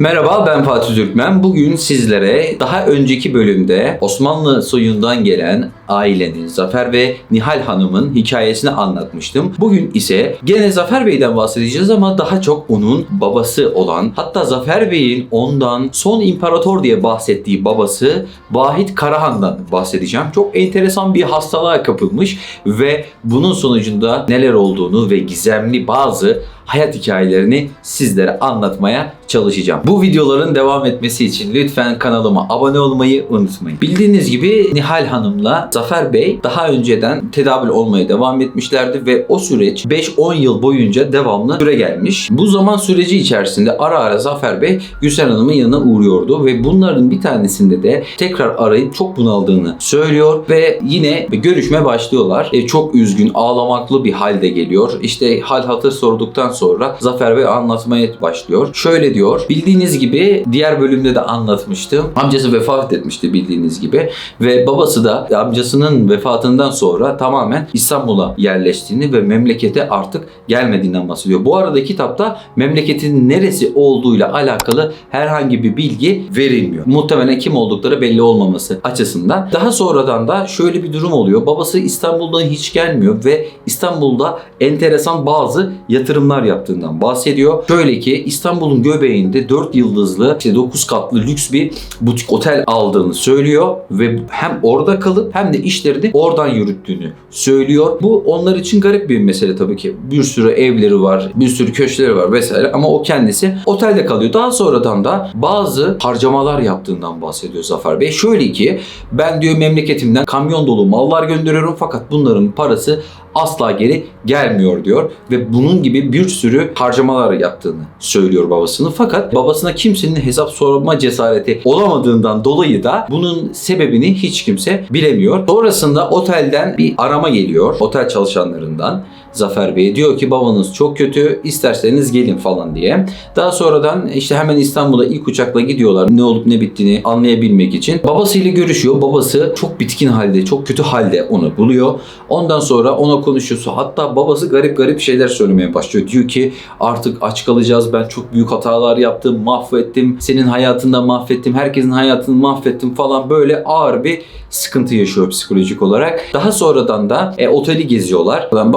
Merhaba ben Fatih Türkmen. Bugün sizlere daha önceki bölümde Osmanlı soyundan gelen ailenin Zafer ve Nihal Hanım'ın hikayesini anlatmıştım. Bugün ise gene Zafer Bey'den bahsedeceğiz ama daha çok onun babası olan hatta Zafer Bey'in ondan son imparator diye bahsettiği babası Vahit Karahan'dan bahsedeceğim. Çok enteresan bir hastalığa kapılmış ve bunun sonucunda neler olduğunu ve gizemli bazı hayat hikayelerini sizlere anlatmaya çalışacağım. Bu videoların devam etmesi için lütfen kanalıma abone olmayı unutmayın. Bildiğiniz gibi Nihal Hanım'la Zafer Bey daha önceden tedavül olmaya devam etmişlerdi ve o süreç 5-10 yıl boyunca devamlı süre gelmiş. Bu zaman süreci içerisinde ara ara Zafer Bey Gülsen Hanım'ın yanına uğruyordu ve bunların bir tanesinde de tekrar arayıp çok bunaldığını söylüyor ve yine görüşme başlıyorlar. E, çok üzgün, ağlamaklı bir halde geliyor. İşte hal hatır sorduktan sonra Zafer Bey anlatmaya başlıyor. Şöyle diyor. Bildiğiniz gibi diğer bölümde de anlatmıştım. Amcası vefat etmişti bildiğiniz gibi ve babası da amcasının vefatından sonra tamamen İstanbul'a yerleştiğini ve memlekete artık gelmediğinden bahsediyor. Bu arada kitapta memleketin neresi olduğuyla alakalı herhangi bir bilgi verilmiyor. Muhtemelen kim oldukları belli olmaması açısından. Daha sonradan da şöyle bir durum oluyor. Babası İstanbul'dan hiç gelmiyor ve İstanbul'da enteresan bazı yatırımlar yaptığından bahsediyor. Şöyle ki İstanbul'un göbeğinde 4 yıldızlı işte 9 katlı lüks bir butik otel aldığını söylüyor ve hem orada kalıp hem de işlerini oradan yürüttüğünü söylüyor. Bu onlar için garip bir mesele tabii ki. Bir sürü evleri var, bir sürü köşkleri var vesaire ama o kendisi otelde kalıyor. Daha sonradan da bazı harcamalar yaptığından bahsediyor Zafer Bey. Şöyle ki ben diyor memleketimden kamyon dolu mallar gönderiyorum fakat bunların parası asla geri gelmiyor diyor ve bunun gibi bir sürü harcamalar yaptığını söylüyor babasının. Fakat babasına kimsenin hesap sorma cesareti olamadığından dolayı da bunun sebebini hiç kimse bilemiyor. Sonrasında otelden bir arama geliyor otel çalışanlarından. Zafer Bey diyor ki babanız çok kötü isterseniz gelin falan diye. Daha sonradan işte hemen İstanbul'a ilk uçakla gidiyorlar ne olup ne bittiğini anlayabilmek için. Babasıyla görüşüyor. Babası çok bitkin halde, çok kötü halde onu buluyor. Ondan sonra ona konuşuyorsa hatta babası garip garip şeyler söylemeye başlıyor. Diyor ki artık aç kalacağız ben çok büyük hatalar yaptım, mahvettim, senin hayatını da mahvettim, herkesin hayatını mahvettim falan böyle ağır bir sıkıntı yaşıyor psikolojik olarak. Daha sonradan da e, oteli geziyorlar. Lan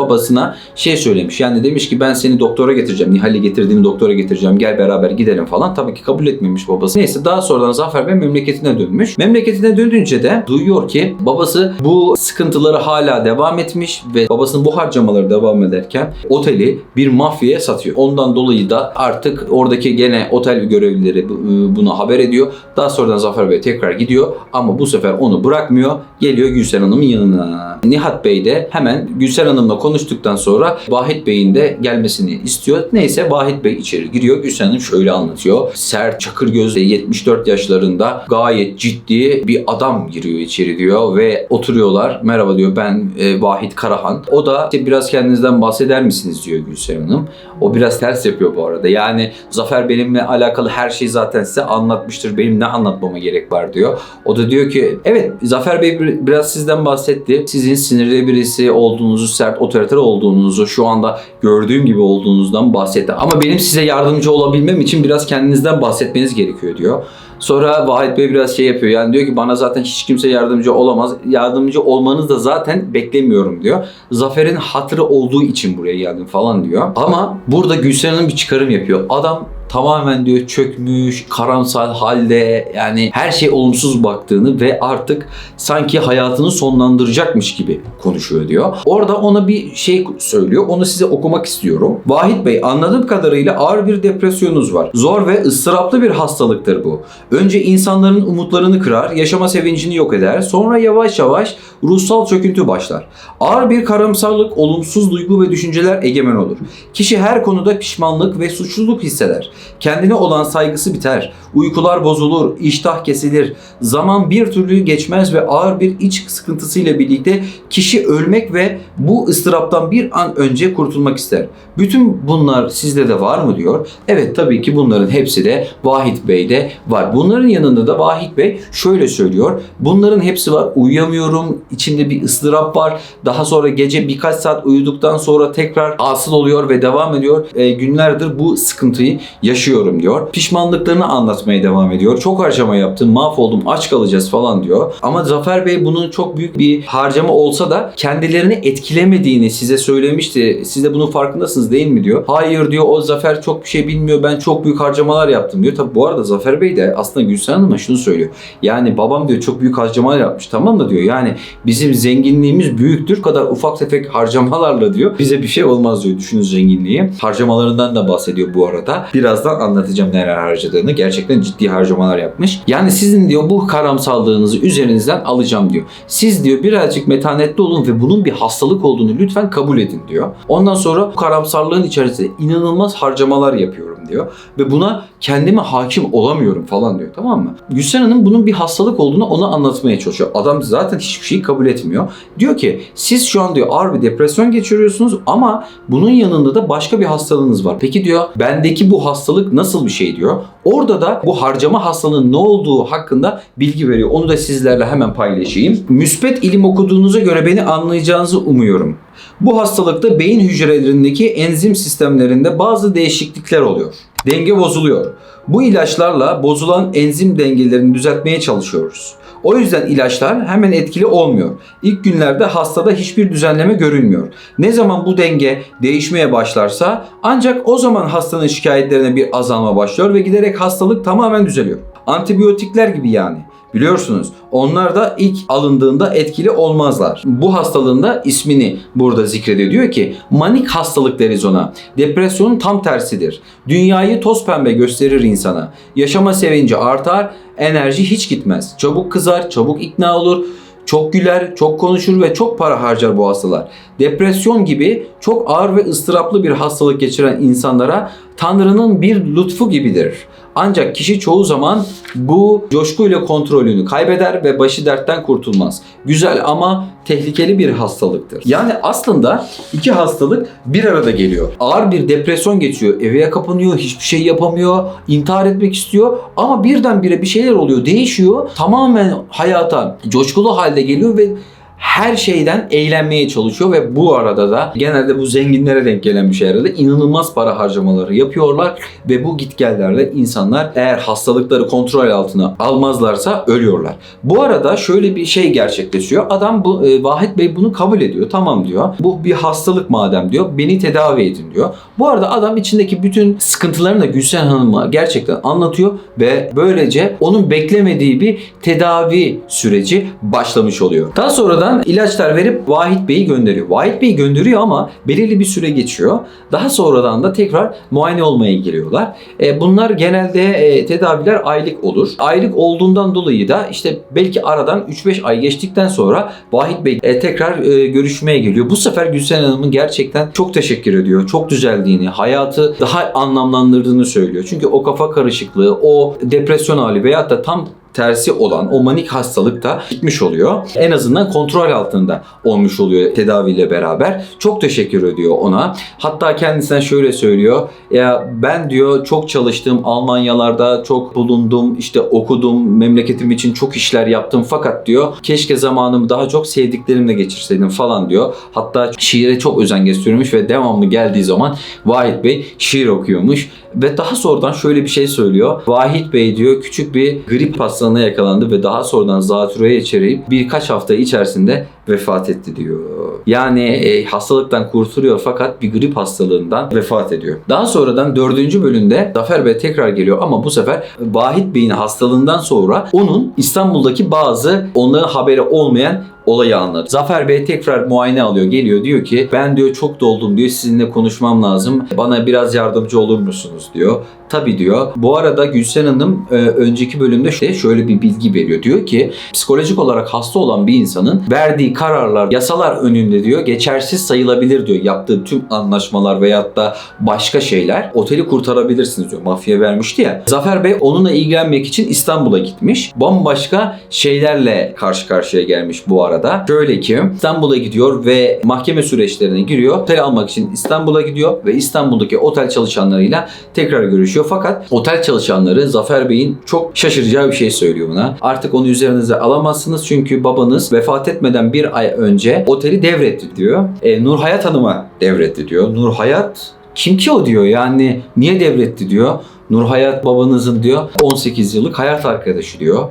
şey söylemiş yani demiş ki ben seni doktora getireceğim. Nihal'i getirdiğimi doktora getireceğim. Gel beraber gidelim falan. Tabii ki kabul etmemiş babası. Neyse daha sonradan Zafer Bey memleketine dönmüş. Memleketine dönünce de duyuyor ki babası bu sıkıntıları hala devam etmiş ve babasının bu harcamaları devam ederken oteli bir mafyaya satıyor. Ondan dolayı da artık oradaki gene otel görevlileri bu- bunu haber ediyor. Daha sonradan Zafer Bey tekrar gidiyor ama bu sefer onu bırakmıyor. Geliyor Gülsen Hanım'ın yanına. Nihat Bey de hemen Gülsen Hanım'la konuştuktan sonra Vahit Bey'in de gelmesini istiyor. Neyse Vahit Bey içeri giriyor. Gülsen Hanım şöyle anlatıyor. Sert, çakır gözlü 74 yaşlarında gayet ciddi bir adam giriyor içeri diyor ve oturuyorlar. Merhaba diyor ben e, Vahit Karahan. O da işte biraz kendinizden bahseder misiniz diyor Gülsen Hanım. O biraz ters yapıyor bu arada. Yani Zafer benimle alakalı her şeyi zaten size anlatmıştır. Benim ne anlatmama gerek var diyor. O da diyor ki evet Zafer Bey bir- biraz sizden bahsetti. Sizin sinirli birisi olduğunuzu, sert otoriter olduğunuzu, şu anda gördüğüm gibi olduğunuzdan bahsetti. Ama benim size yardımcı olabilmem için biraz kendinizden bahsetmeniz gerekiyor diyor. Sonra Vahit Bey biraz şey yapıyor. Yani diyor ki bana zaten hiç kimse yardımcı olamaz. Yardımcı olmanız da zaten beklemiyorum diyor. Zafer'in hatırı olduğu için buraya geldim falan diyor. Ama burada Gülsen Hanım bir çıkarım yapıyor. Adam tamamen diyor çökmüş, karamsar halde yani her şey olumsuz baktığını ve artık sanki hayatını sonlandıracakmış gibi konuşuyor diyor. Orada ona bir şey söylüyor. Onu size okumak istiyorum. Vahit Bey anladığım kadarıyla ağır bir depresyonunuz var. Zor ve ıstıraplı bir hastalıktır bu. Önce insanların umutlarını kırar, yaşama sevincini yok eder. Sonra yavaş yavaş ruhsal çöküntü başlar. Ağır bir karamsarlık, olumsuz duygu ve düşünceler egemen olur. Kişi her konuda pişmanlık ve suçluluk hisseder. Kendine olan saygısı biter. Uykular bozulur, iştah kesilir. Zaman bir türlü geçmez ve ağır bir iç sıkıntısıyla birlikte kişi ölmek ve bu ıstıraptan bir an önce kurtulmak ister. Bütün bunlar sizde de var mı diyor. Evet tabii ki bunların hepsi de Vahit Bey'de var. Bunların yanında da Vahit Bey şöyle söylüyor. Bunların hepsi var. Uyuyamıyorum. içimde bir ıstırap var. Daha sonra gece birkaç saat uyuduktan sonra tekrar asıl oluyor ve devam ediyor. E, günlerdir bu sıkıntıyı yaşıyorum diyor. Pişmanlıklarını anlatmaya devam ediyor. Çok harcama yaptım, mahvoldum, aç kalacağız falan diyor. Ama Zafer Bey bunun çok büyük bir harcama olsa da kendilerini etkilemediğini size söylemişti. Siz de bunun farkındasınız değil mi diyor. Hayır diyor o Zafer çok bir şey bilmiyor. Ben çok büyük harcamalar yaptım diyor. Tabi bu arada Zafer Bey de aslında Gülsen Hanım'a şunu söylüyor. Yani babam diyor çok büyük harcamalar yapmış. Tamam da diyor yani bizim zenginliğimiz büyüktür. Kadar ufak tefek harcamalarla diyor. Bize bir şey olmaz diyor. Düşünün zenginliği. Harcamalarından da bahsediyor bu arada. Birazdan anlatacağım neler harcadığını. Gerçekten ciddi harcamalar yapmış. Yani sizin diyor bu karamsallığınızı üzerinizden alacağım diyor. Siz diyor birazcık metanetli olun ve bunun bir hastalık olduğunu lütfen kabul edin diyor. Ondan sonra bu karamsarlığın içerisinde inanılmaz harcamalar yapıyorum diyor. Ve buna kendime hakim olamıyorum falan diyor tamam mı? Gülsen Hanım bunun bir hastalık olduğunu ona anlatmaya çalışıyor. Adam zaten hiçbir şeyi kabul etmiyor. Diyor ki siz şu an diyor ağır bir depresyon geçiriyorsunuz ama bunun yanında da başka bir hastalığınız var. Peki diyor bendeki bu hastalık nasıl bir şey diyor. Orada da bu harcama hastalığının ne olduğu hakkında bilgi veriyor. Onu da sizlerle hemen paylaşayım. Müspet ilim okuduğunuza göre beni anlayacağınızı umuyorum. Bu hastalıkta beyin hücrelerindeki enzim sistemlerinde bazı değişiklikler oluyor. Denge bozuluyor. Bu ilaçlarla bozulan enzim dengelerini düzeltmeye çalışıyoruz. O yüzden ilaçlar hemen etkili olmuyor. İlk günlerde hastada hiçbir düzenleme görülmüyor. Ne zaman bu denge değişmeye başlarsa ancak o zaman hastanın şikayetlerine bir azalma başlıyor ve giderek hastalık tamamen düzeliyor. Antibiyotikler gibi yani. Biliyorsunuz onlar da ilk alındığında etkili olmazlar. Bu hastalığın da ismini burada zikrediyor. Diyor ki manik hastalık deriz ona. Depresyonun tam tersidir. Dünyayı toz pembe gösterir insana. Yaşama sevinci artar, enerji hiç gitmez. Çabuk kızar, çabuk ikna olur. Çok güler, çok konuşur ve çok para harcar bu hastalar. Depresyon gibi çok ağır ve ıstıraplı bir hastalık geçiren insanlara Tanrı'nın bir lütfu gibidir. Ancak kişi çoğu zaman bu coşkuyla kontrolünü kaybeder ve başı dertten kurtulmaz. Güzel ama tehlikeli bir hastalıktır. Yani aslında iki hastalık bir arada geliyor. Ağır bir depresyon geçiyor, eve kapanıyor, hiçbir şey yapamıyor, intihar etmek istiyor ama birdenbire bir şeyler oluyor, değişiyor. Tamamen hayata coşkulu halde geliyor ve her şeyden eğlenmeye çalışıyor ve bu arada da genelde bu zenginlere denk gelen bir şey herhalde inanılmaz para harcamaları yapıyorlar ve bu gitgellerle insanlar eğer hastalıkları kontrol altına almazlarsa ölüyorlar. Bu arada şöyle bir şey gerçekleşiyor. Adam bu e, Vahit Bey bunu kabul ediyor. Tamam diyor. Bu bir hastalık madem diyor. Beni tedavi edin diyor. Bu arada adam içindeki bütün sıkıntılarını da Gülsen Hanım'a gerçekten anlatıyor ve böylece onun beklemediği bir tedavi süreci başlamış oluyor. Daha sonradan ilaçlar verip Vahit Bey'i gönderiyor. Vahit Bey'i gönderiyor ama belirli bir süre geçiyor. Daha sonradan da tekrar muayene olmaya geliyorlar. E, bunlar genelde e, tedaviler aylık olur. Aylık olduğundan dolayı da işte belki aradan 3-5 ay geçtikten sonra Vahit Bey e, tekrar e, görüşmeye geliyor. Bu sefer Gülsen Hanım'ın gerçekten çok teşekkür ediyor. Çok düzeldiğini, hayatı daha anlamlandırdığını söylüyor. Çünkü o kafa karışıklığı, o depresyon hali veyahut da tam tersi olan o manik hastalık da gitmiş oluyor. En azından kontrol altında olmuş oluyor tedaviyle beraber. Çok teşekkür ediyor ona. Hatta kendisinden şöyle söylüyor. Ya ben diyor çok çalıştım. Almanyalarda çok bulundum. işte okudum. Memleketim için çok işler yaptım. Fakat diyor keşke zamanımı daha çok sevdiklerimle geçirseydim falan diyor. Hatta şiire çok özen gösteriyormuş ve devamlı geldiği zaman Vahit Bey şiir okuyormuş. Ve daha sonradan şöyle bir şey söylüyor. Vahit Bey diyor küçük bir grip hastalığına yakalandı ve daha sonradan zatürreye içeriyip birkaç hafta içerisinde vefat etti diyor. Yani e, hastalıktan kurtuluyor fakat bir grip hastalığından vefat ediyor. Daha sonradan dördüncü bölümde Zafer Bey tekrar geliyor ama bu sefer Vahit Bey'in hastalığından sonra onun İstanbul'daki bazı onların haberi olmayan olayı anlatıyor. Zafer Bey tekrar muayene alıyor. Geliyor diyor ki ben diyor çok doldum diyor. Sizinle konuşmam lazım. Bana biraz yardımcı olur musunuz diyor. Tabii diyor. Bu arada Gülsen Hanım e, önceki bölümde şöyle bir bilgi veriyor. Diyor ki psikolojik olarak hasta olan bir insanın verdiği kararlar yasalar önünde diyor geçersiz sayılabilir diyor. Yaptığı tüm anlaşmalar veyahut da başka şeyler oteli kurtarabilirsiniz diyor. Mafya vermişti ya. Zafer Bey onunla ilgilenmek için İstanbul'a gitmiş. Bambaşka şeylerle karşı karşıya gelmiş bu arada. Şöyle ki İstanbul'a gidiyor ve mahkeme süreçlerine giriyor. Otel almak için İstanbul'a gidiyor ve İstanbul'daki otel çalışanlarıyla tekrar görüşüyor. Fakat otel çalışanları Zafer Bey'in çok şaşıracağı bir şey söylüyor buna. Artık onu üzerinize alamazsınız çünkü babanız vefat etmeden bir ay önce oteli devretti diyor. E, Nur Hayat Hanım'a devretti diyor. Nur Hayat kim ki o diyor yani niye devretti diyor. Nurhayat babanızın diyor 18 yıllık hayat arkadaşı diyor.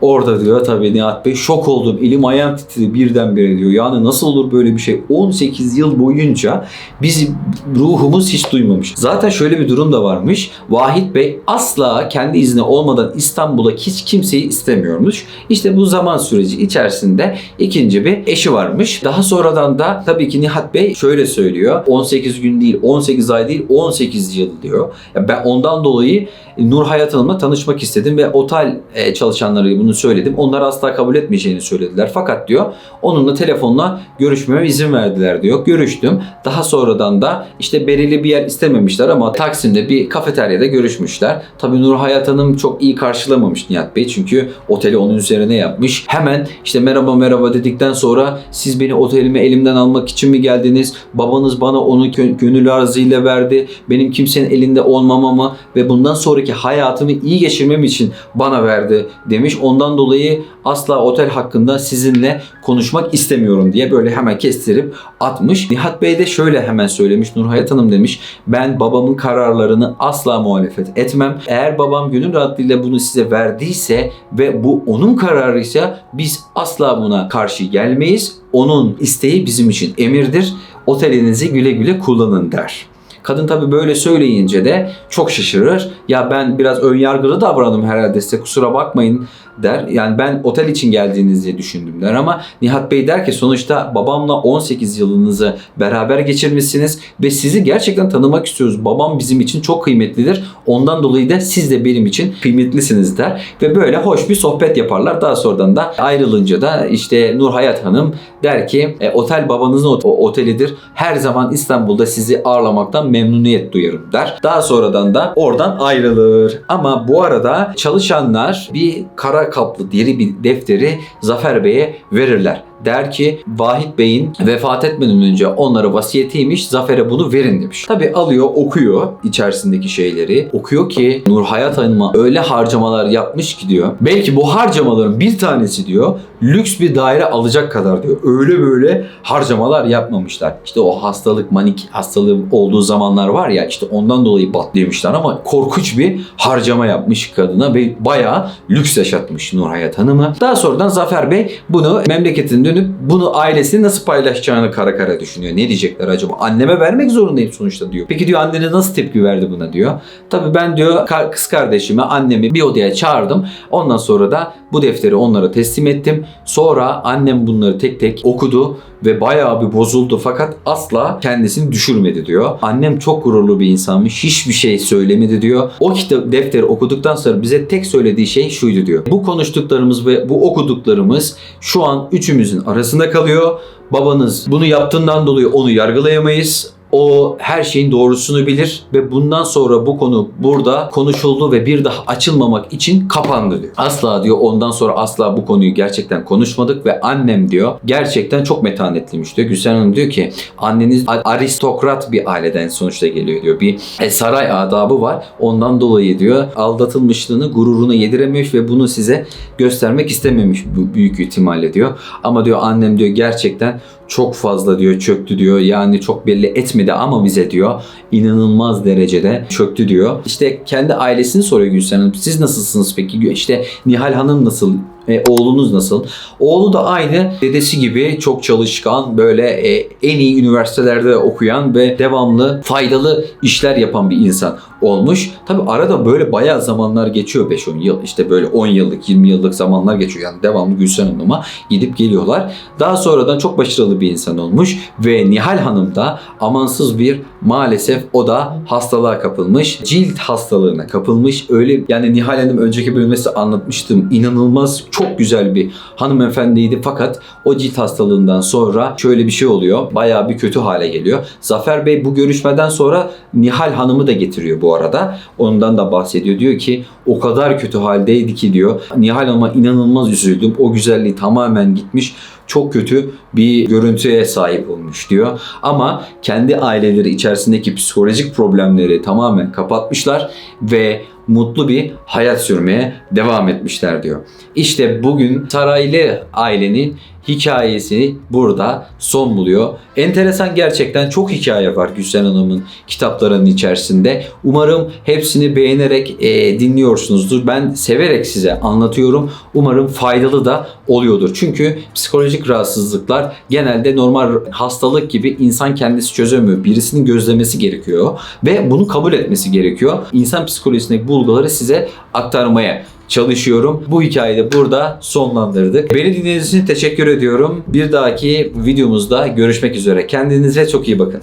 Orada diyor tabii Nihat Bey şok oldum. Elim ayağım titredi birdenbire diyor. Yani nasıl olur böyle bir şey? 18 yıl boyunca bizi ruhumuz hiç duymamış. Zaten şöyle bir durum da varmış. Vahit Bey asla kendi izni olmadan İstanbul'a hiç kimseyi istemiyormuş. İşte bu zaman süreci içerisinde ikinci bir eşi varmış. Daha sonradan da tabii ki Nihat Bey şöyle söylüyor. 18 gün değil, 18 ay değil, 18 yıl diyor. Ben ondan dolayı Nur Hayat Hanım'la tanışmak istedim ve otel e, çalışanları bunu söyledim. Onlar asla kabul etmeyeceğini söylediler. Fakat diyor onunla telefonla görüşmeme izin verdiler diyor. Görüştüm. Daha sonradan da işte belirli bir yer istememişler ama Taksim'de bir kafeteryada görüşmüşler. Tabii Nur Hayat Hanım çok iyi karşılamamış Nihat Bey. Çünkü oteli onun üzerine yapmış. Hemen işte merhaba merhaba dedikten sonra siz beni otelime elimden almak için mi geldiniz? Babanız bana onu gö- gönül arzıyla verdi. Benim kimsenin elinde olmamamı ve bundan sonraki hayatımı iyi geçirmem için bana verdi demiş. Ondan dolayı asla otel hakkında sizinle konuşmak istemiyorum diye böyle hemen kestirip atmış. Nihat Bey de şöyle hemen söylemiş. Nurhayat Hanım demiş ben babamın kararlarını asla muhalefet etmem. Eğer babam gönül rahatlığıyla bunu size verdiyse ve bu onun kararıysa biz asla buna karşı gelmeyiz. Onun isteği bizim için emirdir. Otelinizi güle güle kullanın der. Kadın tabii böyle söyleyince de çok şaşırır. Ya ben biraz önyargılı davrandım herhalde size kusura bakmayın der. Yani ben otel için geldiğinizi düşündüm der ama Nihat Bey der ki sonuçta babamla 18 yılınızı beraber geçirmişsiniz ve sizi gerçekten tanımak istiyoruz. Babam bizim için çok kıymetlidir. Ondan dolayı da siz de benim için kıymetlisiniz der ve böyle hoş bir sohbet yaparlar. Daha sonradan da ayrılınca da işte Nur Hayat Hanım der ki e, otel babanızın ot- otelidir. Her zaman İstanbul'da sizi ağırlamaktan memnuniyet duyarım der. Daha sonradan da oradan ayrılır. Ama bu arada çalışanlar bir kara kaplı deri bir defteri Zafer Bey'e verirler. Der ki Vahit Bey'in vefat etmeden önce onlara vasiyetiymiş Zafer'e bunu verin demiş. Tabi alıyor okuyor içerisindeki şeyleri. Okuyor ki Nur Hayat Hanım'a öyle harcamalar yapmış ki diyor. Belki bu harcamaların bir tanesi diyor lüks bir daire alacak kadar diyor. Öyle böyle harcamalar yapmamışlar. İşte o hastalık manik hastalığı olduğu zamanlar var ya işte ondan dolayı batlıyormuşlar ama korkunç bir harcama yapmış kadına ve bayağı lüks yaşatmış Nur Hayat Hanım'ı. Daha sonradan Zafer Bey bunu memleketine dönüp bunu ailesini nasıl paylaşacağını kara kara düşünüyor. Ne diyecekler acaba? Anneme vermek zorundayım sonuçta diyor. Peki diyor annene nasıl tepki verdi buna diyor. Tabii ben diyor kız kardeşimi annemi bir odaya çağırdım. Ondan sonra da bu defteri onlara teslim ettim. Sonra annem bunları tek tek okudu ve bayağı bir bozuldu fakat asla kendisini düşürmedi diyor. Annem çok gururlu bir insanmış. Hiçbir şey söylemedi diyor. O kitap defteri okuduktan sonra bize tek söylediği şey şuydu diyor. Bu konuştuklarımız ve bu okuduklarımız şu an üçümüzün arasında kalıyor. Babanız bunu yaptığından dolayı onu yargılayamayız. O her şeyin doğrusunu bilir ve bundan sonra bu konu burada konuşuldu ve bir daha açılmamak için kapandı diyor. Asla diyor ondan sonra asla bu konuyu gerçekten konuşmadık ve annem diyor gerçekten çok metanetliymiş diyor. Gülsen Hanım diyor ki anneniz aristokrat bir aileden sonuçta geliyor diyor. Bir e, saray adabı var. Ondan dolayı diyor aldatılmışlığını gururuna yedirememiş ve bunu size göstermek istememiş büyük ihtimalle diyor. Ama diyor annem diyor gerçekten çok fazla diyor çöktü diyor. Yani çok belli etmedi ama bize diyor inanılmaz derecede çöktü diyor. İşte kendi ailesini soruyor Gülsen Hanım. Siz nasılsınız peki? İşte Nihal Hanım nasıl? E, oğlunuz nasıl? Oğlu da aynı dedesi gibi çok çalışkan, böyle e, en iyi üniversitelerde okuyan ve devamlı faydalı işler yapan bir insan olmuş. Tabi arada böyle bayağı zamanlar geçiyor 5-10 yıl. İşte böyle 10 yıllık, 20 yıllık zamanlar geçiyor. Yani devamlı Gülsen Hanım'a gidip geliyorlar. Daha sonradan çok başarılı bir insan olmuş ve Nihal Hanım da amansız bir maalesef o da hastalığa kapılmış. Cilt hastalığına kapılmış. Öyle yani Nihal Hanım önceki bölümde anlatmıştım. İnanılmaz çok güzel bir hanımefendiydi fakat o cilt hastalığından sonra şöyle bir şey oluyor. Bayağı bir kötü hale geliyor. Zafer Bey bu görüşmeden sonra Nihal Hanım'ı da getiriyor bu arada. Ondan da bahsediyor. Diyor ki o kadar kötü haldeydi ki diyor. Nihal Hanım'a inanılmaz üzüldüm. O güzelliği tamamen gitmiş çok kötü bir görüntüye sahip olmuş diyor. Ama kendi aileleri içerisindeki psikolojik problemleri tamamen kapatmışlar ve mutlu bir hayat sürmeye devam etmişler diyor. İşte bugün saraylı ailenin hikayesi burada son buluyor. Enteresan gerçekten çok hikaye var Gülsen Hanım'ın kitaplarının içerisinde. Umarım hepsini beğenerek e, dinliyorsunuzdur. Ben severek size anlatıyorum. Umarım faydalı da oluyordur. Çünkü psikolojik rahatsızlıklar genelde normal hastalık gibi insan kendisi çözemiyor. Birisinin gözlemesi gerekiyor ve bunu kabul etmesi gerekiyor. İnsan psikolojisindeki bulguları size aktarmaya çalışıyorum. Bu hikayeyi de burada sonlandırdık. Beni dinlediğiniz için teşekkür ediyorum. Bir dahaki videomuzda görüşmek üzere. Kendinize çok iyi bakın.